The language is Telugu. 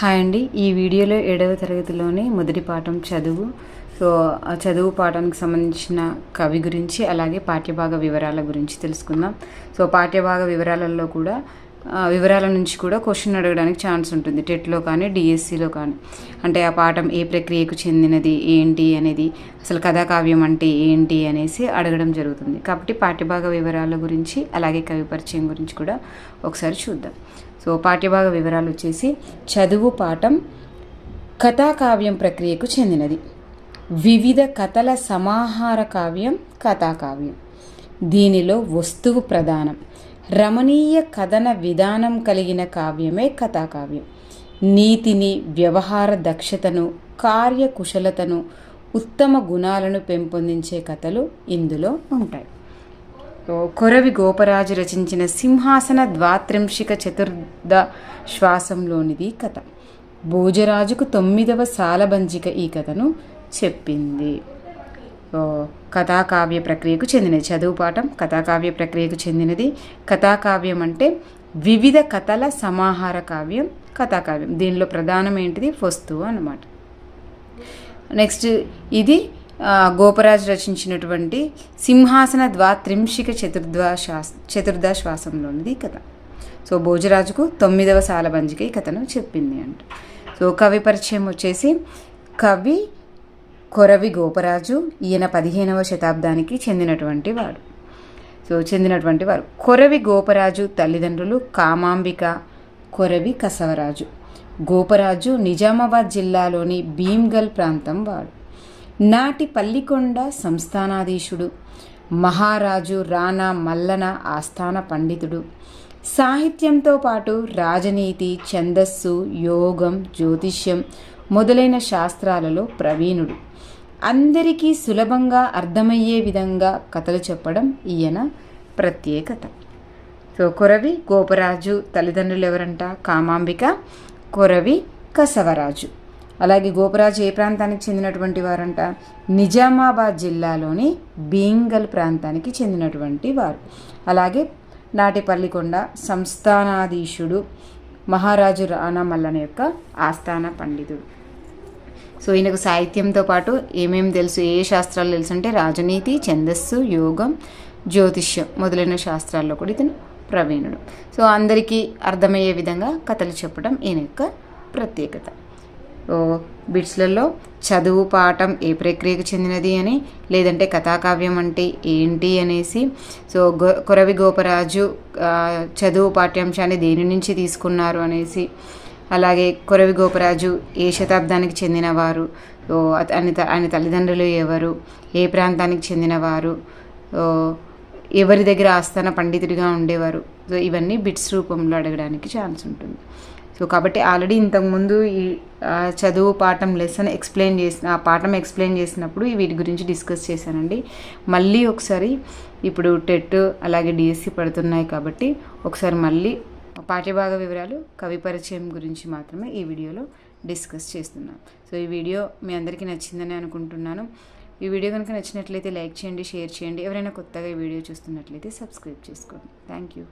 హాయ్ అండి. ఈ వీడియోలో ఏడవ తరగతిలోని మొదటి పాఠం చదువు. సో ఆ చదువు పాఠానికి సంబంధించిన కవి గురించి అలాగే పాఠ్యభాగ వివరాల గురించి తెలుసుకుందాం. సో పాఠ్యభాగ వివరాలలో కూడా వివరాల నుంచి కూడా క్వశ్చన్ అడగడానికి ఛాన్స్ ఉంటుంది. టెట్లో కానీ డిఎస్సిలో కానీ. అంటే ఆ పాఠం ఏ ప్రక్రియకు చెందినది ఏంటి అనేది అసలు కథాకావ్యం అంటే ఏంటి అనేసి అడగడం జరుగుతుంది. కాబట్టి పాఠ్యభాగ వివరాల గురించి అలాగే కవి పరిచయం గురించి కూడా ఒకసారి చూద్దాం. సో పాఠ్యభాగ వివరాలు వచ్చేసి చదువు పాఠం కథాకావ్యం ప్రక్రియకు చెందినది. వివిధ కథల సమాహార కావ్యం కథాకావ్యం. దీనిలో వస్తువు ప్రధానం. రమణీయ కథన విధానం కలిగిన కావ్యమే కథాకావ్యం. నీతిని వ్యవహార దక్షతను కార్యకుశలతను ఉత్తమ గుణాలను పెంపొందించే కథలు ఇందులో ఉంటాయి. కొరవి గోపరాజు రచించిన సింహాసన ద్వాత్రింశిక చతుర్థ శ్వాసంలోనిది కథ. భోజరాజుకు తొమ్మిదవ సాలబంజిక ఈ కథను చెప్పింది. కథాకావ్య ప్రక్రియకు చెందినది. చదువు పాఠం కథాకావ్య ప్రక్రియకు చెందినది. కథాకావ్యం అంటే వివిధ కథల సమాహార కావ్యం కథాకావ్యం. దీనిలో ప్రధానం ఏంటిది? వస్తువు అన్నమాట. నెక్స్ట్ ఇది గోపరాజు రచించినటువంటి సింహాసన ద్వాత్రింశిక చతుర్ద్వాశ్వాస చతుర్దశ్వాసంలోనిది కథ. సో భోజరాజుకు తొమ్మిదవ సాలబంజిక ఈ కథను చెప్పింది అంట. సో కవి పరిచయం వచ్చేసి కవి కొరవి గోపరాజు ఈయన పదిహేనవ శతాబ్దానికి చెందినటువంటి వాడు. సో చెందినటువంటి వారు. కొరవి గోపరాజు తల్లిదండ్రులు కామాంబిక కొరవి కసవరాజు. గోపరాజు నిజామాబాద్ జిల్లాలోని భీమ్గల్ ప్రాంతం వాడు. నాటి పల్లికొండ సంస్థానాధీశుడు మహారాజు రాణా మల్లన ఆస్థాన పండితుడు. సాహిత్యంతో పాటు రాజనీతి ఛందస్సు యోగం జ్యోతిష్యం మొదలైన శాస్త్రాలలో ప్రవీణుడు. అందరికీ సులభంగా అర్థమయ్యే విధంగా కథలు చెప్పడం ఈయన ప్రత్యేకత. సో కొరవి గోపరాజు తల్లిదండ్రులు ఎవరంట కామాంబిక కొరవి కసవరాజు. అలాగే గోపరాజు ఏ ప్రాంతానికి చెందినటువంటి వారంట? నిజామాబాద్ జిల్లాలోని బీంగల్ ప్రాంతానికి చెందినటువంటి వారు. అలాగే నాటిపల్లికొండ సంస్థానాధీశుడు మహారాజు రాణామల్లన యొక్క ఆస్థాన పండితుడు. సో ఈయనకు సాహిత్యంతో పాటు ఏమేమి తెలుసు ఏ శాస్త్రాలు తెలుసు అంటే రాజనీతి ఛందస్సు యోగం జ్యోతిష్యం మొదలైన శాస్త్రాల్లో కూడా ఇతను ప్రవీణుడు. సో అందరికీ అర్థమయ్యే విధంగా కథలు చెప్పడం ఈయన యొక్క ప్రత్యేకత. సో బిట్స్లలో చదువు పాఠం ఏ ప్రక్రియకు చెందినది అని లేదంటే కథాకావ్యం అంటే ఏంటి అనేసి సో గో కొరవి గోపరాజు చదువు పాఠ్యాంశాన్ని దేని నుంచి తీసుకున్నారు అనేసి అలాగే కొరవి గోపరాజు ఏ శతాబ్దానికి చెందినవారు? ఆయన త- ఆయన తల్లిదండ్రులు ఎవరు? ఏ ప్రాంతానికి చెందినవారు? ఎవరి దగ్గర ఆస్థాన పండితుడిగా ఉండేవారు? సో ఇవన్నీ బిట్స్ రూపంలో అడగడానికి ఛాన్స్ ఉంటుంది. సో కాబట్టి ఆల్రెడీ ఇంతకుముందు ఈ చదువు పాఠం లెసన్ ఎక్స్ప్లెయిన్ చేసిన ఆ పాఠం ఎక్స్ప్లెయిన్ చేసినప్పుడు వీటి గురించి డిస్కస్ చేశానండి. మళ్ళీ ఒకసారి ఇప్పుడు టెట్ అలాగే డిఎస్సి పడుతున్నాయి కాబట్టి ఒకసారి మళ్ళీ పాఠ్యభాగ వివరాలు కవి పరిచయం గురించి మాత్రమే ఈ వీడియోలో డిస్కస్ చేస్తున్నాం. సో ఈ వీడియో మీ అందరికీ నచ్చిందని అనుకుంటున్నాను. ఈ వీడియో కనుక నచ్చినట్లయితే లైక్ చేయండి షేర్ చేయండి. ఎవరైనా కొత్తగా ఈ వీడియో చూస్తున్నట్లయితే సబ్స్క్రైబ్ చేసుకోండి. Thank you.